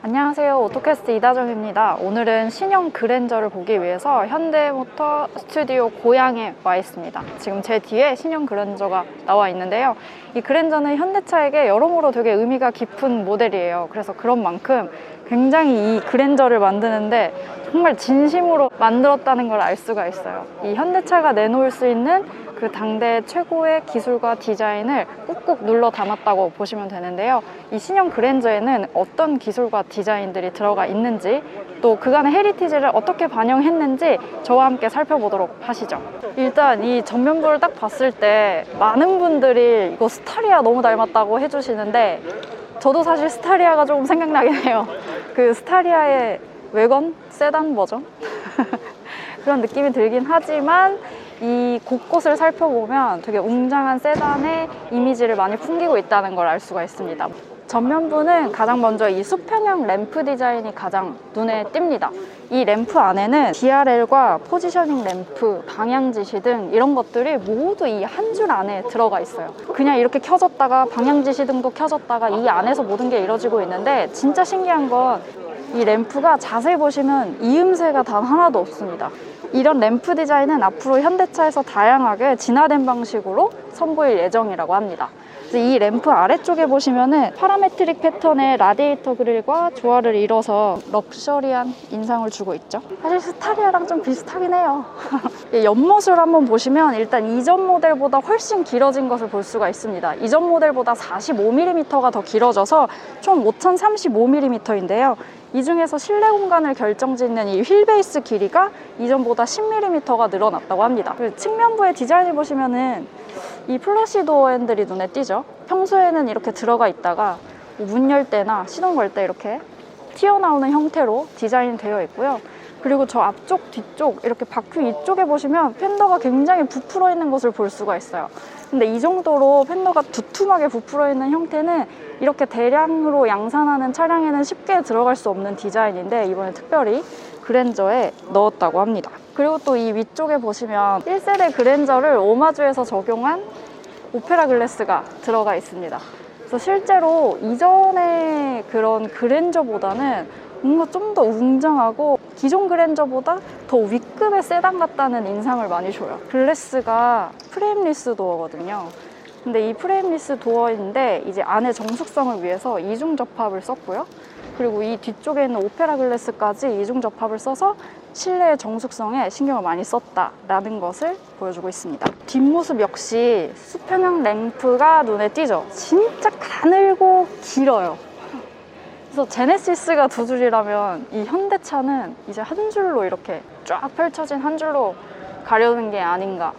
안녕하세요. 오토캐스트 이다정입니다. 오늘은 신형 그랜저를 보기 위해서 현대모터 스튜디오 고양에 와 있습니다. 지금 제 뒤에 신형 그랜저가 나와 있는데요. 이 그랜저는 현대차에게 여러모로 되게 의미가 깊은 모델이에요. 그래서 그런 만큼 굉장히 이 그랜저를 만드는데 정말 진심으로 만들었다는 걸 알 수가 있어요. 이 현대차가 내놓을 수 있는 그 당대 최고의 기술과 디자인을 꾹꾹 눌러 담았다고 보시면 되는데요. 이 신형 그랜저에는 어떤 기술과 디자인들이 들어가 있는지 또 그간의 헤리티지를 어떻게 반영했는지 저와 함께 살펴보도록 하시죠. 일단 이 전면부를 딱 봤을 때 많은 분들이 이거 스타리아 너무 닮았다고 해주시는데 저도 사실 스타리아가 조금 생각나긴 해요. 그 스타리아의 외건 세단 버전 그런 느낌이 들긴 하지만 이 곳곳을 살펴보면 되게 웅장한 세단의 이미지를 많이 풍기고 있다는 걸 알 수가 있습니다. 전면부는 가장 먼저 이 수평형 램프 디자인이 가장 눈에 띕니다. 이 램프 안에는 DRL과 포지셔닝 램프, 방향 지시 등 이런 것들이 모두 이 한 줄 안에 들어가 있어요. 그냥 이렇게 켜졌다가 방향 지시 등도 켜졌다가 이 안에서 모든 게 이루어지고 있는데 진짜 신기한 건 이 램프가 자세히 보시면 이음새가 단 하나도 없습니다. 이런 램프 디자인은 앞으로 현대차에서 다양하게 진화된 방식으로 선보일 예정이라고 합니다. 이 램프 아래쪽에 보시면은 파라메트릭 패턴의 라디에이터 그릴과 조화를 이뤄서 럭셔리한 인상을 주고 있죠. 사실 스타리아랑 좀 비슷하긴 해요. 이 옆모습을 한번 보시면 일단 이전 모델보다 훨씬 길어진 것을 볼 수가 있습니다. 이전 모델보다 45mm가 더 길어져서 총 5035mm인데요. 이 중에서 실내 공간을 결정짓는 이 휠 베이스 길이가 이전보다 10mm가 늘어났다고 합니다. 그리고 측면부의 디자인을 보시면은 이 플러시 도어 핸들이 눈에 띄죠. 평소에는 이렇게 들어가 있다가 문 열 때나 시동 걸 때 이렇게 튀어나오는 형태로 디자인이 되어 있고요. 그리고 저 앞쪽, 뒤쪽, 이렇게 바퀴 이쪽에 보시면 팬더가 굉장히 부풀어 있는 것을 볼 수가 있어요. 근데 이 정도로 팬더가 두툼하게 부풀어 있는 형태는 이렇게 대량으로 양산하는 차량에는 쉽게 들어갈 수 없는 디자인인데 이번에 특별히 그랜저에 넣었다고 합니다. 그리고 또 이 위쪽에 보시면 1세대 그랜저를 오마주에서 적용한 오페라 글래스가 들어가 있습니다. 그래서 실제로 이전의 그런 그랜저보다는 뭔가 좀 더 웅장하고 기존 그랜저보다 더 윗급의 세단 같다는 인상을 많이 줘요. 글래스가 프레임리스 도어거든요. 근데 이 프레임리스 도어인데 이제 안에 정숙성을 위해서 이중 접합을 썼고요. 그리고 이 뒤쪽에 있는 오페라 글래스까지 이중 접합을 써서 실내의 정숙성에 신경을 많이 썼다라는 것을 보여주고 있습니다. 뒷모습 역시 수평형 램프가 눈에 띄죠. 진짜 가늘고 길어요. 그래서 제네시스가 두 줄이라면 이 현대차는 이제 한 줄로 이렇게 쫙 펼쳐진 한 줄로 가려는 게 아닌가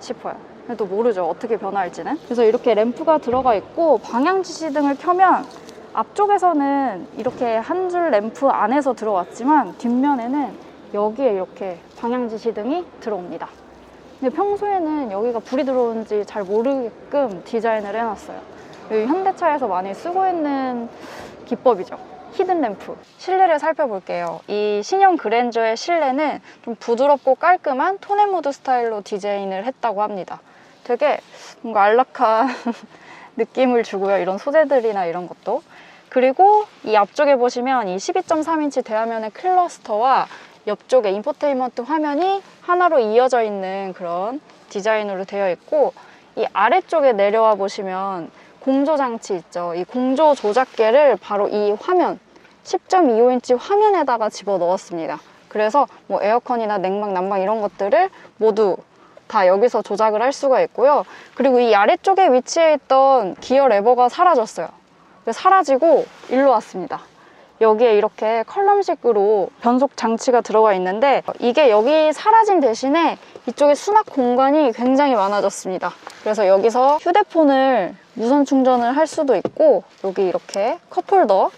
싶어요. 또 모르죠. 어떻게 변화할지는. 그래서 이렇게 램프가 들어가 있고 방향 지시 등을 켜면 앞쪽에서는 이렇게 한 줄 램프 안에서 들어왔지만 뒷면에는 여기에 이렇게 방향 지시 등이 들어옵니다. 근데 평소에는 여기가 불이 들어오는지 잘 모르게끔 디자인을 해놨어요. 현대차에서 많이 쓰고 있는 기법이죠. 히든 램프. 실내를 살펴볼게요. 이 신형 그랜저의 실내는 좀 부드럽고 깔끔한 톤앤무드 스타일로 디자인을 했다고 합니다. 되게 뭔가 안락한 느낌을 주고요. 이런 소재들이나 이런 것도. 그리고 이 앞쪽에 보시면 이 12.3인치 대화면의 클러스터와 옆쪽에 인포테인먼트 화면이 하나로 이어져 있는 그런 디자인으로 되어 있고 이 아래쪽에 내려와 보시면 공조 장치 있죠. 이 공조 조작계를 바로 이 화면 10.25인치 화면에다가 집어 넣었습니다. 그래서 뭐 에어컨이나 냉방, 난방 이런 것들을 모두 다 여기서 조작을 할 수가 있고요. 그리고 이 아래쪽에 위치해 있던 기어 레버가 사라졌어요. 사라지고 일로 왔습니다. 여기에 이렇게 컬럼식으로 변속 장치가 들어가 있는데 이게 여기 사라진 대신에 이쪽에 수납 공간이 굉장히 많아졌습니다. 그래서 여기서 휴대폰을 무선 충전을 할 수도 있고 여기 이렇게 컵홀더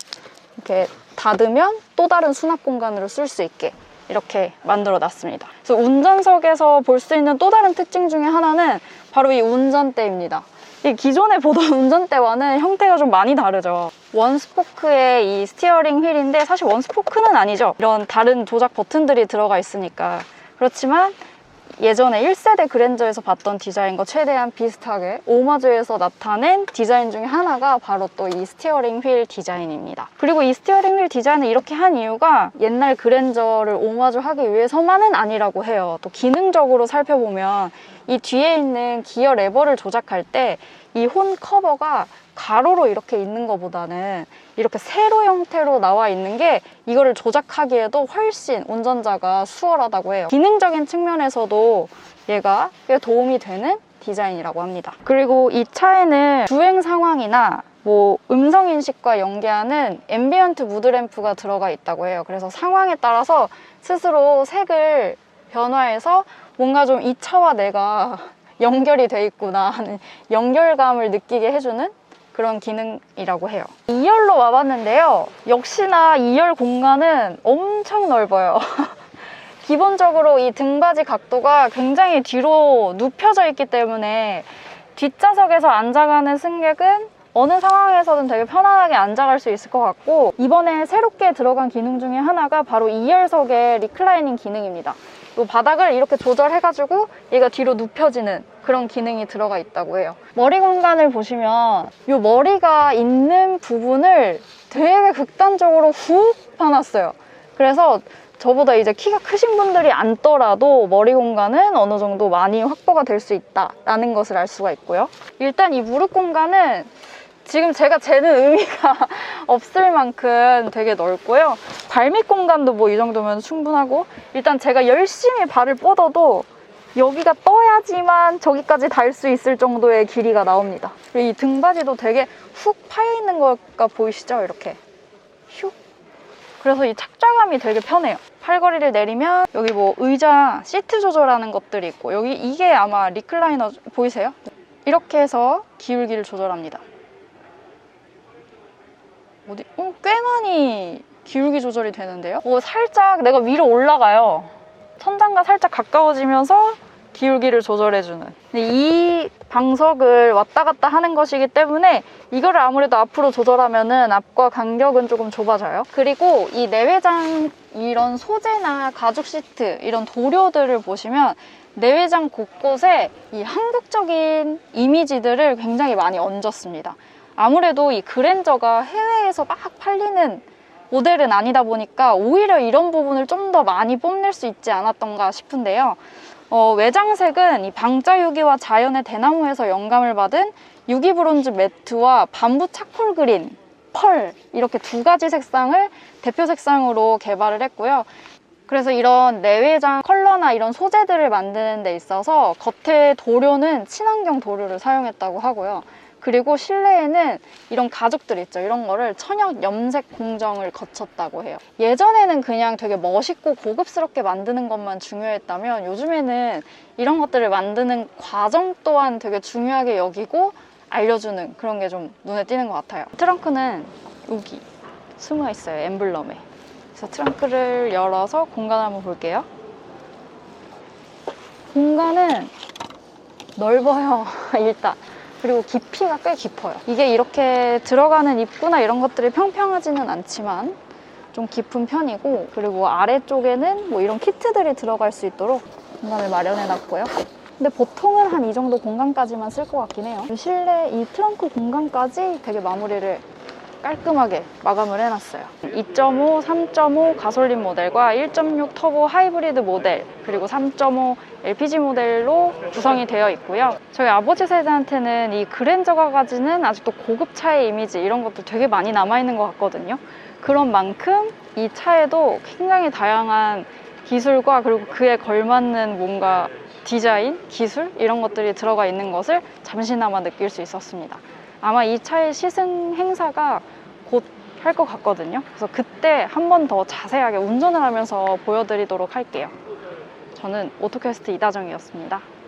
이렇게 닫으면 또 다른 수납 공간으로 쓸 수 있게 이렇게 만들어 놨습니다. 그래서 운전석에서 볼 수 있는 또 다른 특징 중에 하나는 바로 이 운전대입니다. 이 기존에 보던 운전대와는 형태가 좀 많이 다르죠. 원스포크의 이 스티어링 휠인데 사실 원스포크는 아니죠. 이런 다른 조작 버튼들이 들어가 있으니까. 그렇지만 예전에 1세대 그랜저에서 봤던 디자인과 최대한 비슷하게 오마주에서 나타낸 디자인 중에 하나가 바로 또 이 스티어링 휠 디자인입니다. 그리고 이 스티어링 휠 디자인을 이렇게 한 이유가 옛날 그랜저를 오마주 하기 위해서만은 아니라고 해요. 또 기능적으로 살펴보면 이 뒤에 있는 기어 레버를 조작할 때 이 혼 커버가 가로로 이렇게 있는 것보다는 이렇게 세로 형태로 나와 있는 게 이거를 조작하기에도 훨씬 운전자가 수월하다고 해요. 기능적인 측면에서도 얘가 꽤 도움이 되는 디자인이라고 합니다. 그리고 이 차에는 주행 상황이나 뭐 음성 인식과 연계하는 앰비언트 무드램프가 들어가 있다고 해요. 그래서 상황에 따라서 스스로 색을 변화해서 뭔가 좀 이 차와 내가 연결이 돼 있구나 하는 연결감을 느끼게 해주는 그런 기능이라고 해요. 2열로 와봤는데요. 역시나 2열 공간은 엄청 넓어요. 기본적으로 이 등받이 각도가 굉장히 뒤로 눕혀져 있기 때문에 뒷좌석에서 앉아가는 승객은 어느 상황에서든 되게 편안하게 앉아갈 수 있을 것 같고 이번에 새롭게 들어간 기능 중에 하나가 바로 2열석의 리클라이닝 기능입니다. 이 바닥을 이렇게 조절해가지고 얘가 뒤로 눕혀지는 그런 기능이 들어가 있다고 해요. 머리 공간을 보시면 이 머리가 있는 부분을 되게 극단적으로 훅 파놨어요. 그래서 저보다 이제 키가 크신 분들이 앉더라도 머리 공간은 어느 정도 많이 확보가 될 수 있다라는 것을 알 수가 있고요. 일단 이 무릎 공간은 지금 제가 재는 의미가 없을 만큼 되게 넓고요. 발밑 공간도 뭐 이 정도면 충분하고 일단 제가 열심히 발을 뻗어도 여기가 떠야지만 저기까지 달 수 있을 정도의 길이가 나옵니다. 그리고 이 등받이도 되게 훅 파여 있는 거가 보이시죠? 이렇게 슉 그래서 이 착좌감이 되게 편해요. 팔걸이를 내리면 여기 뭐 의자 시트 조절하는 것들이 있고 여기 이게 아마 리클라이너 보이세요? 이렇게 해서 기울기를 조절합니다. 어디? 어, 꽤 많이 기울기 조절이 되는데요? 어, 살짝 내가 위로 올라가요. 천장과 살짝 가까워지면서 기울기를 조절해주는. 이 방석을 왔다 갔다 하는 것이기 때문에 이거를 아무래도 앞으로 조절하면 은 앞과 간격은 조금 좁아져요. 그리고 이 내외장 이런 소재나 가죽 시트 이런 도료들을 보시면 내외장 곳곳에 이 한국적인 이미지들을 굉장히 많이 얹었습니다. 아무래도 이 그랜저가 해외에서 막 팔리는 모델은 아니다 보니까 오히려 이런 부분을 좀 더 많이 뽐낼 수 있지 않았던가 싶은데요. 어, 외장색은 이 방자 유기와 자연의 대나무에서 영감을 받은 유기 브론즈 매트와 밤부 차콜 그린, 펄 이렇게 두 가지 색상을 대표 색상으로 개발을 했고요. 그래서 이런 내외장 컬러나 이런 소재들을 만드는 데 있어서 겉에 도료는 친환경 도료를 사용했다고 하고요. 그리고 실내에는 이런 가죽들 있죠. 이런 거를 천연 염색 공정을 거쳤다고 해요. 예전에는 그냥 되게 멋있고 고급스럽게 만드는 것만 중요했다면 요즘에는 이런 것들을 만드는 과정 또한 되게 중요하게 여기고 알려주는 그런 게 좀 눈에 띄는 것 같아요. 트렁크는 여기 숨어 있어요. 엠블럼에. 그래서 트렁크를 열어서 공간을 한번 볼게요. 공간은 넓어요. 일단. 그리고 깊이가 꽤 깊어요. 이게 이렇게 들어가는 입구나 이런 것들이 평평하지는 않지만 좀 깊은 편이고 그리고 아래쪽에는 뭐 이런 키트들이 들어갈 수 있도록 공간을 마련해 놨고요. 근데 보통은 한 이 정도 공간까지만 쓸 것 같긴 해요. 실내 이 트렁크 공간까지 되게 마무리를 깔끔하게 마감을 해놨어요. 2.5, 3.5 가솔린 모델과 1.6 터보 하이브리드 모델 그리고 3.5 LPG 모델로 구성이 되어 있고요. 저희 아버지 세대한테는 이 그랜저가 가지는 아직도 고급차의 이미지 이런 것도 되게 많이 남아있는 것 같거든요. 그런 만큼 이 차에도 굉장히 다양한 기술과 그리고 그에 걸맞는 뭔가 디자인, 기술 이런 것들이 들어가 있는 것을 잠시나마 느낄 수 있었습니다. 아마 이 차의 시승 행사가 곧 할 것 같거든요. 그래서 그때 한 번 더 자세하게 운전을 하면서 보여드리도록 할게요. 저는 오토캐스트 이다정이었습니다.